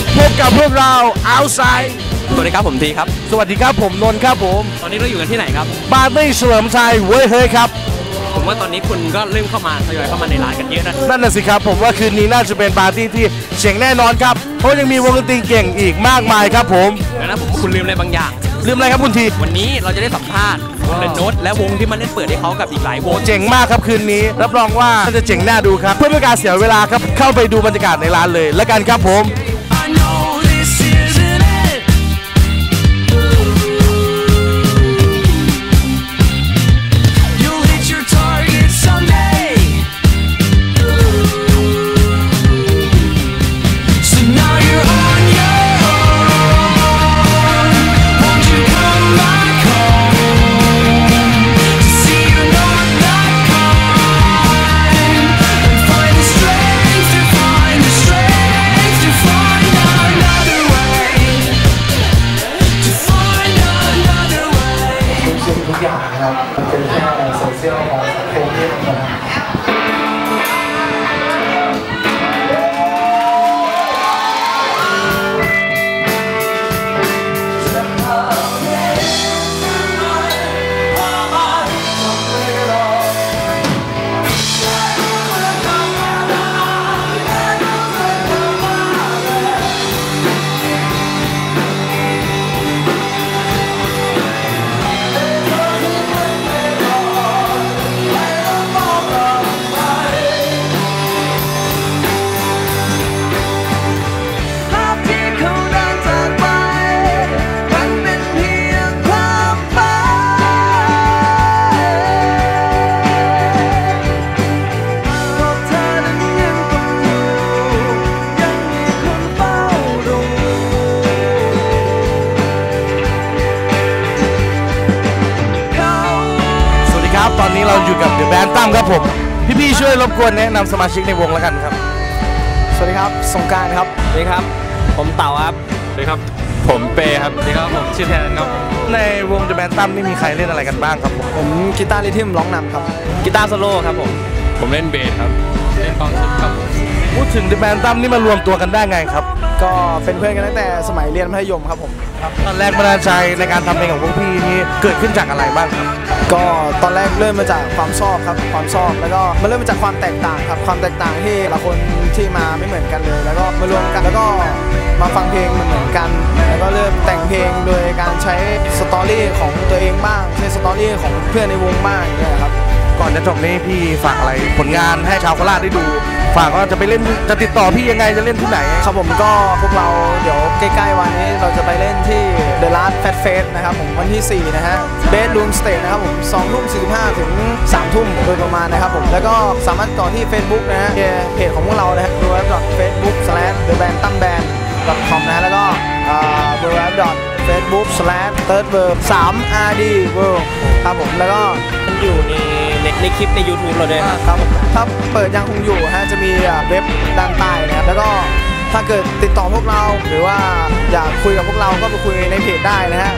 ดีครับพบกับพวกเรา Outside สวัสดีครับผมทีครับ สวัสดีครับผมนนท์ครับผมตอนนี้เราอยู่กันที่ไหนครับ ปาร์ตี้เฉลิมชัยเว้ยเฮ้ยครับ ผมว่าตอนนี้คุณก็เริ่มเข้ามาทยอยเข้ามาในร้านกันเยอะนะนั่นน่ะสิครับผมว่าคืนนี้น่าจะเป็นปาร์ตี้ที่เจ๋งแน่นอนครับ เพราะยังมีวงดนตรีเก่งอีกมากมายครับผมแล้วนะผมว่าคุณลืมอะไรบางอย่าง ลืมอะไรครับคุณทีวันนี้เราจะได้สัมภาษณ์เดนโนตและวงที่มันเล่นเปิดให้เขากับอีกหลายวงเจ๋งมากครับคืนนี้ รับรองว่าน่าจะเจ๋งน่าดูครับ เพื่อไม่ให้การเสียเวลาครับเข้าไปดูบรรยากาศในร้านเลย แล้วกันครับผม ครับผม พี่ๆช่วยรบกวนแนะนำสมาชิกในวงแล้วกันครับ สวัสดีครับ สงกรารครับ สวัสดีครับ ผมเต่าครับ สวัสดีครับ ผมเปครับ สวัสดีครับ ผมชื่อแทนครับ ในวงเดอะแบนตั้มนี่มีใครเล่นอะไรกันบ้างครับผม ผมกีตาร์ริทึมร้องนำครับ กีตาร์โซโล่ครับผม ผมเล่นเบสครับ เล่นกองชุดครับ พูดถึงเดอะแบนตั้มนี่มารวมตัวกันได้ไงครับ ก็เป็นเพื่อนกันตั้งแต่สมัยเรียนมัธยมครับผมตอนแรกบันดาลใจในการทำเพลงของพวกพี่นี่เกิดขึ้นจากอะไรบ้างครับ ก็ตอนแรกเริ่มมาจากความชอบครับความชอบแล้วก็มันเริ่มมาจากความแตกต่างครับความแตกต่างที่แต่ละคนที่มาไม่เหมือนกันเลย แล้วก็มารวมกันแล้วก็มาฟังเพลงเหมือนๆกัน แล้วก็เริ่มแต่งเพลงโดยการใช้สตอรี่ของตัวเองบ้างใช้สตอรี่ของเพื่อนในวงบ้างอย่างเงี้ยครับ ก่อนจะจบนี่พี่ฝากอะไรผลงานให้ชาวโคราชได้ดู ฝากว่าจะไปเล่นจะติดต่อพี่ยังไงจะเล่นที่ไหน ครับผมก็พวกเราเดี๋ยวใกล้ๆวันนี้เราจะไปเล่นที่ The Last Fat Fest นะครับผมวันที่ 4 นะฮะ Bedroom Stage นะครับผม2ทุ่ม45ถึง3ทุ่มโดยประมาณนะครับผมแล้วก็สามารถต่อที่ Facebook นะฮะเพจของพวกเรานะฮะ w w w facebook the band ตั้มแบน com นะฮะแล้วก็ w w w facebook third world 3 rd world ครับผม แล้วก็มันอยู่ใน ในในคลิปใน YouTube เราด้วยครับครับถ้าเปิดยังคงอยู่ฮะจะมีเว็บด้านใต้นะครับแล้วก็ถ้าเกิดติดต่อพวกเราหรือว่าอยากคุยกับพวกเราก็ไปคุยในเพจได้นะฮะ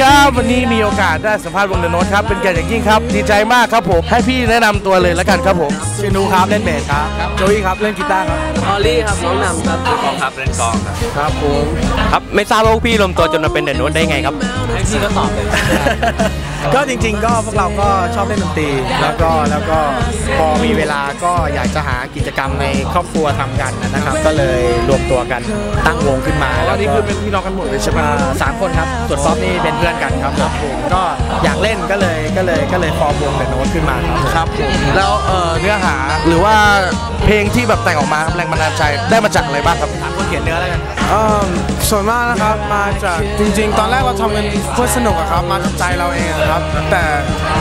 ครับ วันนี้มีโอกาสได้สัมภาษณ์วงเดอะโนตครับ เป็นเกียรติอย่างยิ่งครับ ดีใจมากครับผม ให้พี่แนะนำตัวเลยแล้วกันครับผมชื่อนูครับ เล่นเบสครับ โจวี่ครับ เล่นกีตาร์ครับ ออลลี่ครับน้องนำครับกองครับเล่นกองครับครับผมครับไม่ทราบว่าพวกพี่รวมตัวจนมาเป็นเดอะโน้ตได้ไงครับ ให้พี่ก็ตอบเลย ก็จริง ๆ ก็พวกเราก็ชอบเล่นดนตรี แล้วก็แล้วก็พอมีเวลาก็อยากจะหากิจกรรมในครอบครัวทำกันนะครับ ก็เลยรวมตัวกันตั้งวงขึ้นมา แล้วนี่คือเป็นพี่น้องกันหมดเลยใช่ไหมอ่าสามคนครับส่วนซอฟนี่เป็นเพื่อนกันครับผมก็อยากเล่นก็เลยก็เลยก็เลยฟอร์มวงเดอะโน้ตขึ้นมาครับครับผมแล้วเอ่อเนื้อหาหรือว่าเพลงที่แบบแต่งออกมาครับแรงบันดาลใจได้มาจากอะไรบ้างครับถามคนเขียนเนื้อแล้วกันเอิ่มส่วนมากนะครับมาจากจริง ๆ ตอนแรกเราทำกันเพื่อสนุกอะครับ มาจากใจเราเองอะครับ แต่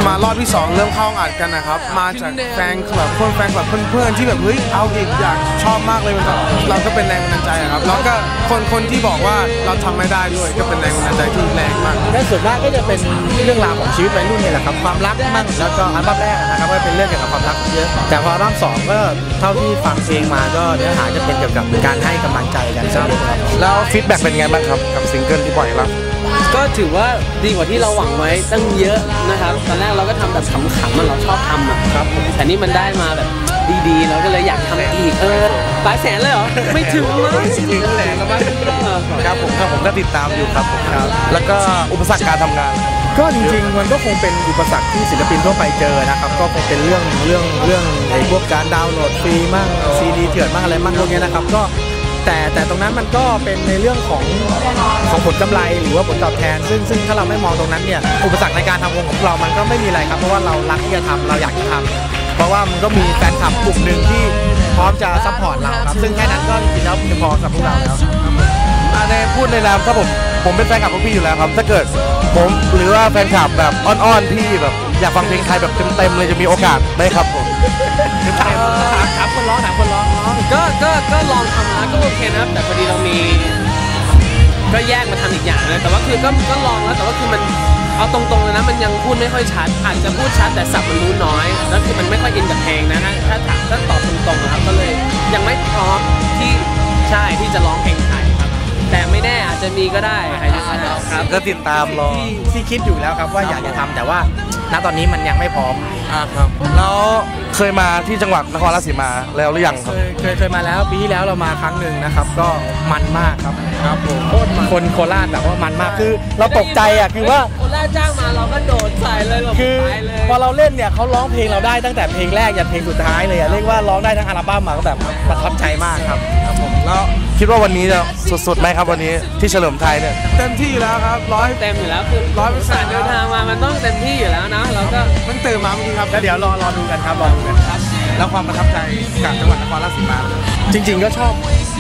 มารอบที่ 2 เริ่มเข้าห้องอัดกันนะครับ มาจากแฟนคลับเพื่อนแฟนคลับเพื่อนๆที่แบบเฮ้ยเอาอีกอยากชอบมากเลยมันก็เราก็เป็นแรงบันดาลใจอะครับแล้วก็คนคนที่บอกว่าเราทำไม่ได้ด้วยก็เป็นแรงบันดาลใจที่แรงมากและส่วนมากก็จะเป็นเรื่องราวของชีวิตวัยรุ่นนี่แหละครับความรักมั่งแล้วก็อัลบั้มแรกนะครับก็เป็นเรื่องเกี่ยวกับความรักเยอะแต่พออัลบั้มสองก็เท่าที่ฟังเพลงมาก็เนื้อหาจะเป็นเกี่ยวกับการให้กำลังใจกันซะเยอะครับแล้วฟีดแบ็กเป็นไงบ้างครับกับซิงเกิลที่ปล่อยแล้วก็ถือว่าดีกว่าที่เราหวังไว้ตั้งเยอะนะครับตอนแรกเราก็ทำแบบขำๆอะเราชอบทำอะครับผมแต่นี่มันได้มาแบบ ดีๆ เราก็เลยอยากทำอีก เออหลายแสนเลยเหรอ ไม่ถึงมั้งถึงแสนแล้วมั้งเออครับผมครับผมก็ติดตามอยู่ครับผมครับ แล้วก็อุปสรรคการทำงาน ก็จริงๆ มันก็คงเป็นอุปสรรคที่ศิลปินทั่วไปเจอนะครับ ก็คงเป็นเรื่องเรื่องเรื่องไอ้พวกการดาวน์โหลดฟรีมั่งซีดีเถื่อนมั่งอะไรมั่งพวกเนี้ยนะครับ ก็แต่แต่ตรงนั้นมันก็เป็นในเรื่องของของผลกำไรหรือว่าผลตอบแทน ซึ่งซึ่งถ้าเราไม่มองตรงนั้นเนี่ยอุปสรรคในการทำวงของเรามันก็ไม่มีอะไรครับเพราะว่าเรารักที่จะทำเราอยากจะทำ เพราะว่ามันก็มีแฟนคลับกลุ่มหนึ่งที่พร้อมจะซัพพอร์ตเราครับ ซึ่งแค่นั้นก็จริงๆแล้วเพียงพอสำหรับพวกเราแล้วอ่าในพูดในนามถ้าผมผมเป็นแฟนคลับพวกพี่อยู่แล้วครับ ถ้าเกิดผมหรือว่าแฟนคลับแบบอ้อนๆพี่แบบอยากฟังเพลงไทยแบบเต็มๆเลยจะมีโอกาสไหมครับผมถามถาคนร้องถามคนร้องก็ก็ก็ลองทำแล้วก็โอเคนะครับแต่พอดีเรามี ก็แยกมาทำอีกอย่างนะแต่ว่าคือก็ก็ลองแล้วแต่ว่าคือมันเอาตรงๆเลยนะมันยังพูดไม่ค่อยชัดอาจจะพูดชัดแต่สับมันรู้น้อย แล้วคือมันไม่ค่อยอินกับเพลงนะถ้าถามถ้าตอบตรงๆนะครับก็เลยยังไม่พร้อมที่ใช่ที่จะร้องเพลง แต่ไม่แน่อาจจะมีก็ได้ใครจะทราบครับ ก็ติดตามรอที่ที่คิดอยู่แล้วครับว่าอยากจะทำแต่ว่าณตอนนี้มันยังไม่พร้อม อ่าครับแล้วเคยมาที่จังหวัดนครราชสีมาแล้วหรือยังคเครับ ยเคยเคยมาแล้วปีที่แล้วเรามาครั้งหนึ่งนะครับ ก็มันมากครับครับผมโคตรคนโคราชแบบว่ามันมากคือ เราตกใจอะคือว่า คนแรกจ้างมาเราก็โดดใส่เลยแบบคือตายเลยพอเราเล่นเนี่ยเขาร้องเพลงเราได้ตั้งแต่เพลงแรกยันเพลงสุดท้ายเลยอะเรียกว่าร้องได้ทั้งอัลบั้มมาก็แบบประทับใจมากครับครับผม แล้วคิดว่าวันนี้จะสุดๆไหมครับวันนี้ที่เฉลิมไทยเนี่ยเต็มที่แล้วครับร้อยเต็มอยู่แล้วคือร้อยเปอร์เซ็นต์เดินทางมามันต้องเต็มที่อยู่แล้วนะเราก็มันตื่นมาเมื่อกี้ครับแล้วเดี๋ยวรอรอดูกันครับรอดูกันครับแล้วความประทับใจกับจังหวัดนครราชสีมาจริง ๆ ก็ชอบ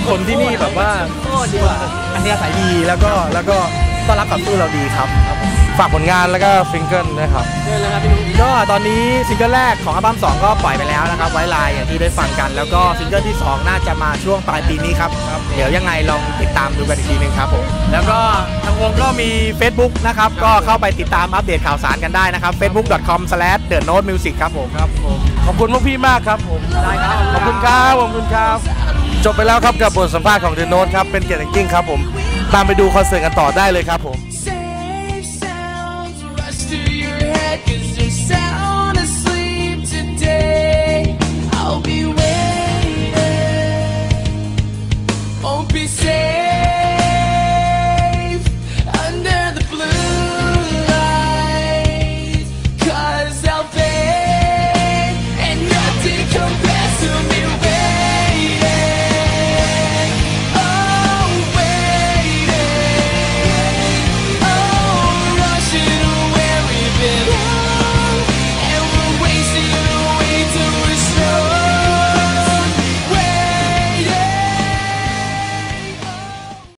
คนที่นี่แบบว่าโคตรดีกว่าอันนี้อาศัยดีแล้วก็แล้วก็ต้อนรับกับตู้เราดีครับ ฝากผลงานแล้วก็ซิงเกิลนะครับเชิญเลยครับพี่นุ้งก็ตอนนี้ซิงเกิลแรกของอัลบั้ม2 ก็ปล่อยไปแล้วนะครับ ไว้ลายอย่างที่ได้ฟังกัน แล้วก็ซิงเกิลที่ 2 น่าจะมาช่วงปลายปีนี้ครับ เดี๋ยวยังไงลองติดตามดูกันอีกทีหนึงครับผมแล้วก็ทางวงก็มี Facebook นะครับ ก็เข้าไปติดตามอัปเดตข่าวสารกันได้นะครับ facebook.com/thenotemusic ครับผมครับผมขอบคุณพวกพี่มากครับผมได้ครับขอบคุณครับขอบคุณครับ จบไปแล้วครับกับบทสัมภาษณ์ของเดนโนตครับเป็นเกียรติอย่างยิ่งครับผมตามไปดูคอนเสิร์ตกันต่อได้เลยครับผม Say